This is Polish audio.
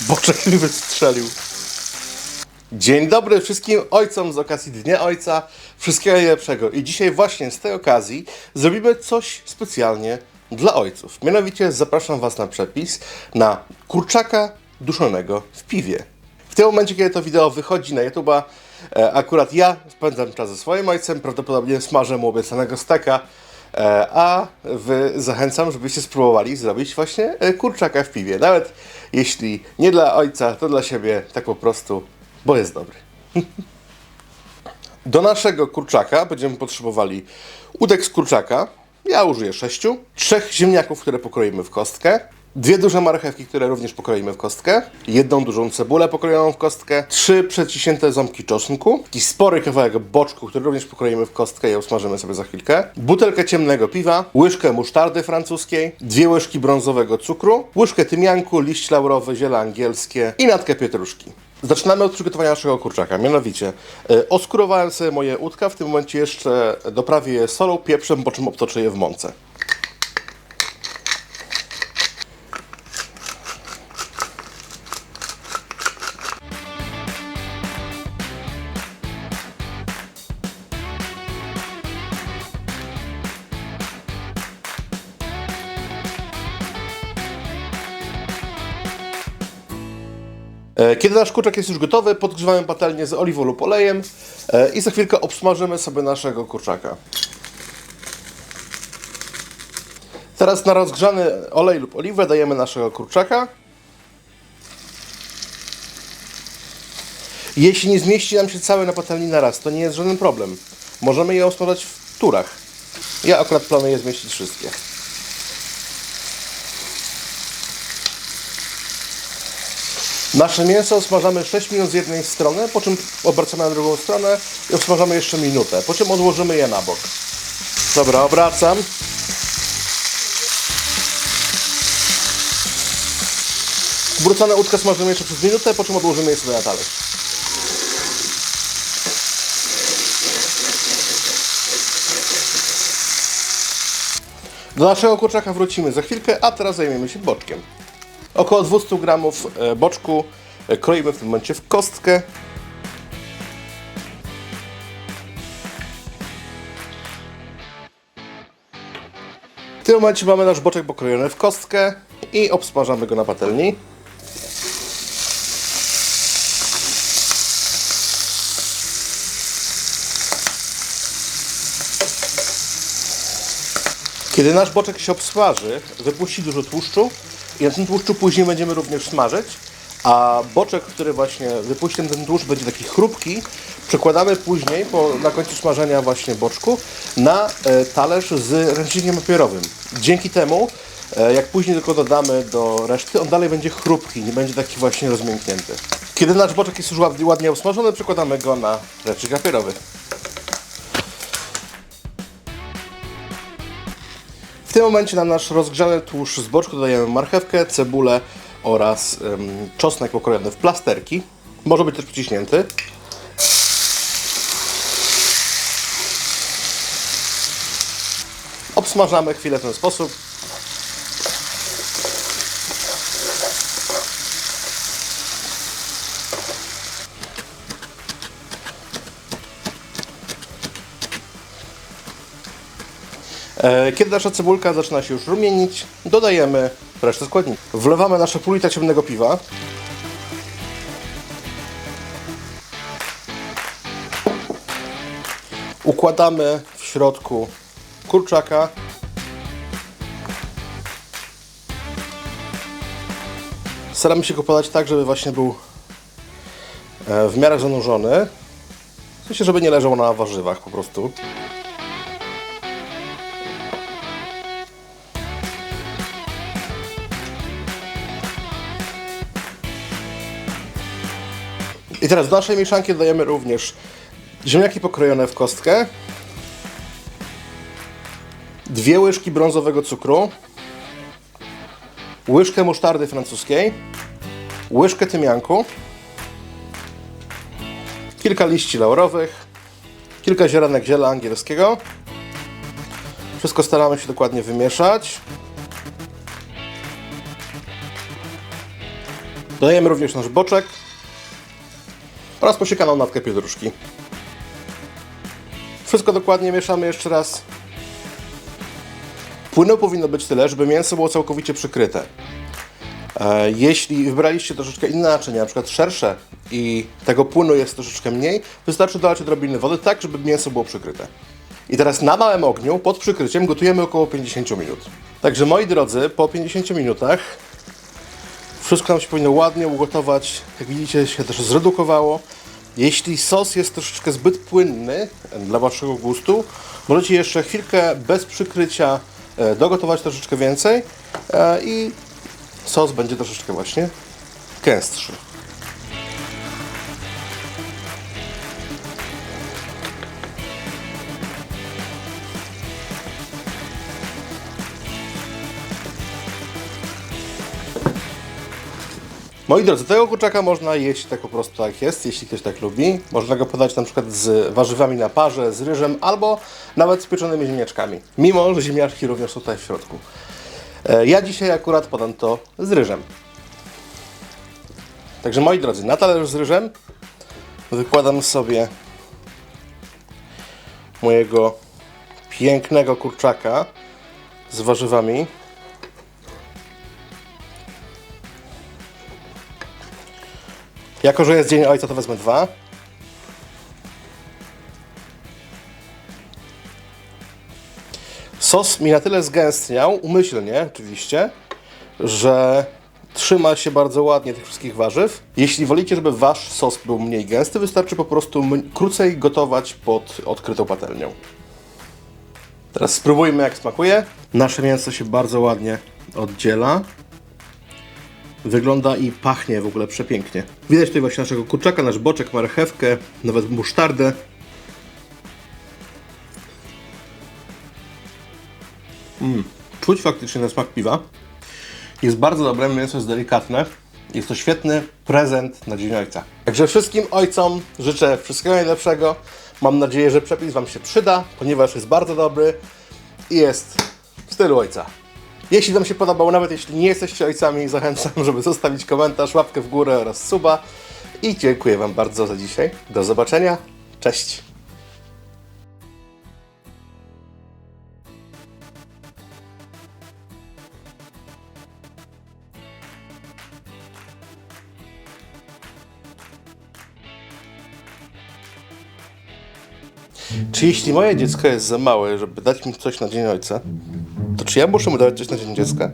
Boczek mi wystrzelił. Dzień dobry wszystkim ojcom z okazji Dnia Ojca. Wszystkiego najlepszego. I dzisiaj właśnie z tej okazji zrobimy coś specjalnie dla ojców. Mianowicie zapraszam Was na przepis na kurczaka duszonego w piwie. W tym momencie, kiedy to wideo wychodzi na YouTube'a, e, akurat ja spędzam czas ze swoim ojcem, prawdopodobnie smażę mu obiecanego steka, a Wy zachęcam, żebyście spróbowali zrobić właśnie e, kurczaka w piwie. Nawet jeśli nie dla ojca, to dla siebie, tak po prostu, bo jest dobry. Do naszego kurczaka będziemy potrzebowali udek z kurczaka. Ja użyję sześciu. Trzech ziemniaków, które pokroimy w kostkę. Dwie duże marchewki, które również pokroimy w kostkę. Jedną dużą cebulę pokrojoną w kostkę. Trzy przeciśnięte ząbki czosnku. Jakiś spory kawałek boczku, który również pokroimy w kostkę i usmażymy sobie za chwilkę. Butelkę ciemnego piwa. Łyżkę musztardy francuskiej. Dwie łyżki brązowego cukru. Łyżkę tymianku, liść laurowy, ziele angielskie i natkę pietruszki. Zaczynamy od przygotowania naszego kurczaka. Mianowicie e, oskurowałem sobie moje łódka, w tym momencie jeszcze doprawię je solą, pieprzem, po czym obtoczę je w mące. Kiedy nasz kurczak jest już gotowy, podgrzewamy patelnię z oliwą lub olejem e, i za chwilkę obsmażymy sobie naszego kurczaka. Teraz na rozgrzany olej lub oliwę dajemy naszego kurczaka. Jeśli nie zmieści nam się cały na patelni na raz, to nie jest żaden problem. Możemy je osmażać w turach. Ja akurat planuję zmieścić wszystkie. Nasze mięso osmażamy 6 minut z jednej strony, po czym obracamy na drugą stronę i osmażamy jeszcze minutę, po czym odłożymy je na bok. Dobra, obracam. Wrócone łódkę smażymy jeszcze przez minutę, po czym odłożymy je sobie na talerz. Do naszego kurczaka wrócimy za chwilkę, a teraz zajmiemy się boczkiem. Około 200 gramów e, boczku e, kroimy w tym momencie w kostkę. W tym momencie mamy nasz boczek pokrojony w kostkę i obsmażamy go na patelni. Kiedy nasz boczek się obsmaży, wypuści dużo tłuszczu i na tłuszczu później będziemy również smażyć, a boczek, który właśnie wypuści ten, tłuszcz, będzie taki chrupki, przekładamy później, po, na końcu smażenia właśnie boczku, na e, talerz z ręcznikiem papierowym. Dzięki temu, e, jak później tylko dodamy do reszty, on dalej będzie chrupki, nie będzie taki właśnie rozmięknięty. Kiedy nasz boczek jest już ładnie, ładnie usmażony, przekładamy go na ręcznik papierowy. Tym momencie na nasz rozgrzany tłuszcz z boczku dodajemy marchewkę, cebulę oraz ym, czosnek pokrojony w plasterki. Może być też przyciśnięty. Obsmażamy chwilę w ten sposób. Kiedy nasza cebulka zaczyna się już rumienić, dodajemy resztę składników. Wlewamy nasze pół litra ciemnego piwa. Układamy w środku kurczaka. Staramy się go podać tak, żeby właśnie był e, w miarę zanurzony. W sensie, żeby nie leżał na warzywach po prostu. I teraz do naszej mieszanki dodajemy również ziemniaki pokrojone w kostkę, dwie łyżki brązowego cukru, łyżkę musztardy francuskiej, łyżkę tymianku, kilka liści laurowych, kilka ziarenek ziela angielskiego. Wszystko staramy się dokładnie wymieszać. Dodajemy również nasz boczek oraz posiekaną nawkę pietruszki. Wszystko dokładnie mieszamy jeszcze raz. Płynu powinno być tyle, żeby mięso było całkowicie przykryte. E, Jeśli wybraliście troszeczkę inne naczynia, na przykład szersze i tego płynu jest troszeczkę mniej, wystarczy dodać odrobiny wody tak, żeby mięso było przykryte. I teraz na małym ogniu, pod przykryciem, gotujemy około 50 minut. Także moi drodzy, po 50 minutach wszystko nam się powinno ładnie ugotować. Jak widzicie, się też zredukowało. Jeśli sos jest troszeczkę zbyt płynny dla waszego gustu, możecie jeszcze chwilkę bez przykrycia e, dogotować troszeczkę więcej e, i sos będzie troszeczkę właśnie gęstszy. Moi drodzy, tego kurczaka można jeść tak po prostu jak jest, jeśli ktoś tak lubi. Można go podać na przykład z warzywami na parze, z ryżem albo nawet z pieczonymi ziemniaczkami. Mimo, że ziemniaczki również są tutaj w środku. E, Ja dzisiaj akurat podam to z ryżem. Także moi drodzy, na talerz z ryżem wykładam sobie mojego pięknego kurczaka z warzywami. Jako, że jest Dzień Ojca, to wezmę dwa. Sos mi na tyle zgęstniał, umyślnie oczywiście, że trzyma się bardzo ładnie tych wszystkich warzyw. Jeśli wolicie, żeby wasz sos był mniej gęsty, wystarczy po prostu krócej gotować pod odkrytą patelnią. Teraz spróbujmy jak smakuje. Nasze mięso się bardzo ładnie oddziela. Wygląda i pachnie w ogóle przepięknie. Widać tutaj właśnie naszego kurczaka, nasz boczek, marchewkę, nawet musztardę. Mm, czuć faktycznie na smak piwa. Jest bardzo dobre, mięso jest delikatne. Jest to świetny prezent na Dzień Ojca. Także wszystkim ojcom życzę wszystkiego najlepszego. Mam nadzieję, że przepis Wam się przyda, ponieważ jest bardzo dobry i jest w stylu ojca. Jeśli Wam się podobał, nawet jeśli nie jesteście ojcami, zachęcam, żeby zostawić komentarz, łapkę w górę oraz suba. I dziękuję Wam bardzo za dzisiaj. Do zobaczenia. Cześć. Czy jeśli moje dziecko jest za małe, żeby dać mi coś na Dzień Ojca, czy ja muszę mu dawać coś na Dzień Dziecka?